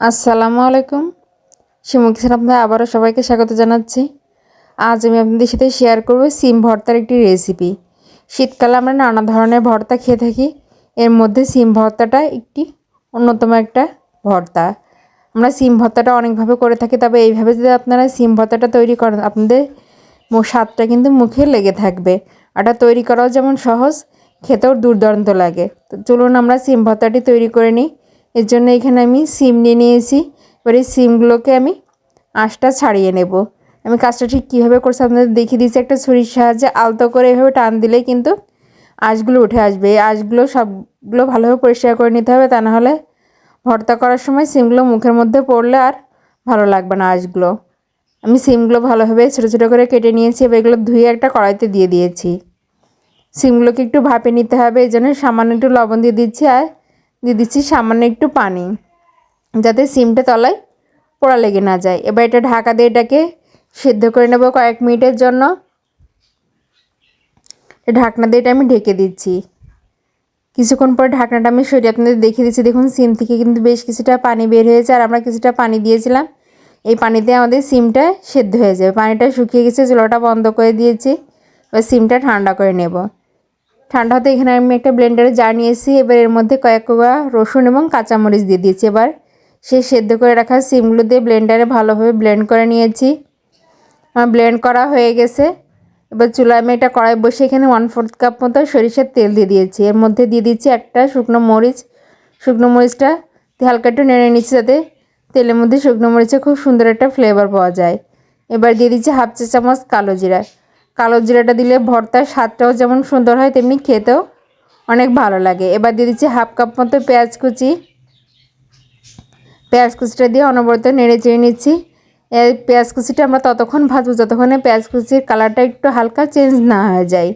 আসসালামু আলাইকুম। শিমু কিচেন আপনাদের আবারও সবাইকে স্বাগত জানাচ্ছি। আজ আমি আপনাদের সাথে শেয়ার করব সিম ভর্তার একটি রেসিপি শীতকালে আমরা নানা ধরনের ভর্তা খেয়ে থাকি। এর মধ্যে সিম ভর্তাটা একটি অন্যতম একটা ভর্তা। আমরা সিম ভর্তাটা অনেকভাবে করে থাকি, তবে এইভাবে যদি আপনারা সিম ভর্তাটা তৈরি করেন, আপনাদের স্বাদটা কিন্তু মুখে লেগে থাকবে। এটা তৈরি করাও যেমন সহজ, খেতেও দুর্দান্ত লাগে। তো চলুন আমরা সিম ভর্তাটি তৈরি করে নিই। এর জন্য এখানে আমি সিম নিয়ে নিয়েছি। এবার এই সিমগুলোকে আমি আঁশটা ছাড়িয়ে নেব। আমি কাজটা ঠিক কীভাবে করছি আপনাদের দেখিয়ে দিয়েছি একটা ছুরির সাহায্যে আলতো করে এভাবে টান দিলে কিন্তু আঁশগুলো উঠে আসবে। এই আঁশগুলো সবগুলো ভালোভাবে পরিষ্কার করে নিতে হবে, তা নাহলে ভর্তা করার সময় সিমগুলো মুখের মধ্যে পড়লে আর ভালো লাগবে না আঁশগুলো। আমি সিমগুলো ভালোভাবে ছোটো ছোটো করে কেটে নিয়েছি, এবার এগুলো ধুয়ে একটা কড়াইতে দিয়ে দিয়েছি। সিমগুলোকে একটু ভাপে নিতে হবে এই জন্য সামান্য একটু লবণ দিয়ে দিচ্ছি, আর দিয়ে দিচ্ছি সামান্য একটু পানি, যাতে সিমটা তলায় পোড়া লেগে না যায়। এবার এটা ঢাকা দিয়ে এটাকে সেদ্ধ করে নেব কয়েক মিনিটের জন্য। ঢাকনা দিয়ে এটা আমি ঢেকে দিচ্ছি। কিছুক্ষণ পর ঢাকনাটা আমি সরিয়ে আপনাদের দেখিয়ে দিচ্ছি। দেখুন, সিম থেকে কিন্তু বেশ কিছুটা পানি বের হয়েছে আর আমরা কিছুটা পানি দিয়েছিলাম। এই পানিতে আমাদের সিমটা সেদ্ধ হয়ে যাবে। পানিটা শুকিয়ে গেছে, চুলোটা বন্ধ করে দিয়েছি। এবার সিমটা ঠান্ডা করে নেব। ঠান্ডা হতে এখানে আমি একটা ব্লেন্ডারে জার নিয়েছি। এবার এর মধ্যে কয়েক কোয়া রসুন এবং কাঁচামরিচ দিয়ে দিয়েছি এবার। সেই সেদ্ধ করে রাখা সিমগুলো দিয়ে ব্লেন্ডারে ভালোভাবে ব্লেন্ড করে নিয়েছি। আমার ব্লেন্ড করা হয়ে গেছে। এবার চুলায় আমি একটা কড়াই বসে এখানে ওয়ান ফোর্থ কাপ মতো সরিষার তেল দিয়ে দিয়েছি। এর মধ্যে দিয়ে দিচ্ছি একটা শুকনো মরিচ। শুকনো মরিচটা হালকা একটু নেড়ে নিচ্ছি যাতে তেলের মধ্যে শুকনো মরিচে খুব সুন্দর একটা ফ্লেভার পাওয়া যায়। এবার দিয়ে দিচ্ছি হাফ চা চামচ কালো জিরা। কালো জিরাটা দিলে ভর্তার স্বাদটাও যেমন সুন্দর হয়, তেমনি খেতেও অনেক ভালো লাগে। এবার দিয়ে দিচ্ছি হাফ কাপ মতো পেঁয়াজ কুচি। পেঁয়াজ কুচিটা দিয়ে অনবরত নেড়ে চেড়ে নিচ্ছি। পেঁয়াজ কুচিটা আমরা ততক্ষণ ভাজবো যতক্ষণে পেঁয়াজ কুচির কালারটা একটু হালকা চেঞ্জ না হয়ে যায়।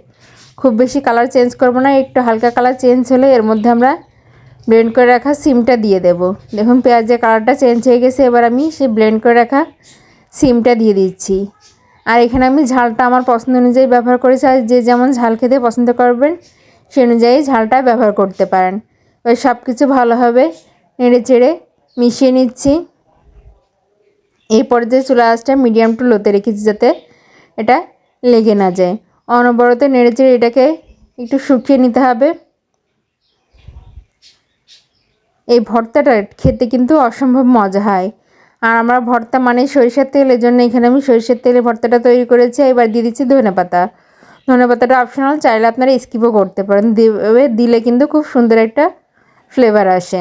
খুব বেশি কালার চেঞ্জ করব না, একটু হালকা কালার চেঞ্জ হলে এর মধ্যে আমরা ব্লেন্ড করে রাখা সিমটা দিয়ে দেব। দেখুন পেঁয়াজের কালারটা চেঞ্জ হয়ে গেছে, এবার আমি সেই ব্লেন্ড করে রাখা সিমটা দিয়ে দিচ্ছি। আর এখানে আমি ঝালটা আমার পছন্দ অনুযায়ী ব্যবহার করেছি আর যে যেমন ঝাল খেতে পছন্দ করবেন সে অনুযায়ী ঝালটা ব্যবহার করতে পারেন। এবার সব কিছু ভালোভাবে নেড়ে চেড়ে মিশিয়ে নিচ্ছি। এই পর্যায়ে চুলা আঁচটা মিডিয়াম টু লোতে রেখেছি যাতে এটা লেগে না যায়। অনবরত নেড়ে চেড়ে এটাকে একটু শুকিয়ে নিতে হবে। এই ভর্তাটা খেতে কিন্তু অসম্ভব মজা হয়। আর আমরা ভর্তা মানে সরিষার তেল এর জন্য এখানে আমি সরিষার তেলে ভর্তাটা তৈরি করেছি। এবার দিয়ে দিচ্ছি ধনে পাতা। ধনে পাতাটা অপশনাল চাইলে আপনারা স্কিপও করতে পারেন। দিলে কিন্তু খুব সুন্দর একটা ফ্লেভার আসে।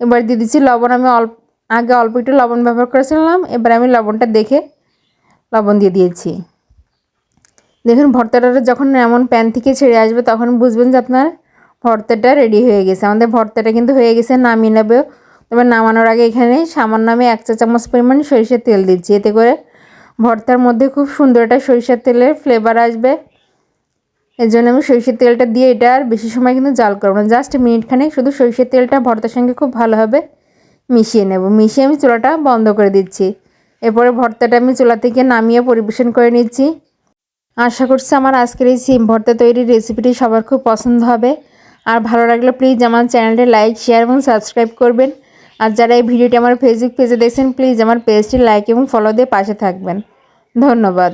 এবার দিয়ে দিচ্ছি লবণ। আমি অল্প, আগে অল্প একটু লবণ ব্যবহার করেছিলাম। এবার আমি লবণটা দেখে লবণ দিয়ে দিয়েছি। দেখুন, ভর্তাটা যখন এমন প্যান থেকে ছেড়ে আসবে, তখন বুঝবেন যে আপনার ভর্তাটা রেডি হয়ে গেছে। আমাদের ভর্তাটা কিন্তু হয়ে গেছে, নামিয়ে নেবেও তবে নামানোর আগে এখানে সামান্য আমি এক চা চামচ পরিমাণ সরিষার তেল দিচ্ছি। এতে করে ভর্তার মধ্যে খুব সুন্দর একটা সরিষার তেলের ফ্লেভার আসবে। এর জন্য আমি সরিষার তেলটা দিয়ে এটা আর বেশি সময় কিন্তু জাল করব না। জাস্ট মিনিটখানে শুধু সরিষার তেলটা ভর্তার সঙ্গে খুব ভালোভাবে মিশিয়ে নেব। মিশিয়ে আমি চুলাটা বন্ধ করে দিচ্ছি। এরপরে ভর্তাটা আমি চুলা থেকে নামিয়ে পরিবেশন করে নিচ্ছি। আশা করছি আমার আজকের এই সিম ভর্তা তৈরির রেসিপিটি সবার খুব পছন্দ হবে। আর ভালো লাগলে প্লিজ আমার চ্যানেলটি লাইক শেয়ার এবং সাবস্ক্রাইব করবেন। আর যারা এই ভিডিওটি আমার ফেসবুক পেজে দেখছেন প্লিজ আমার পেজটি লাইক এবং ফলো দিয়ে পাশে থাকবেন। ধন্যবাদ।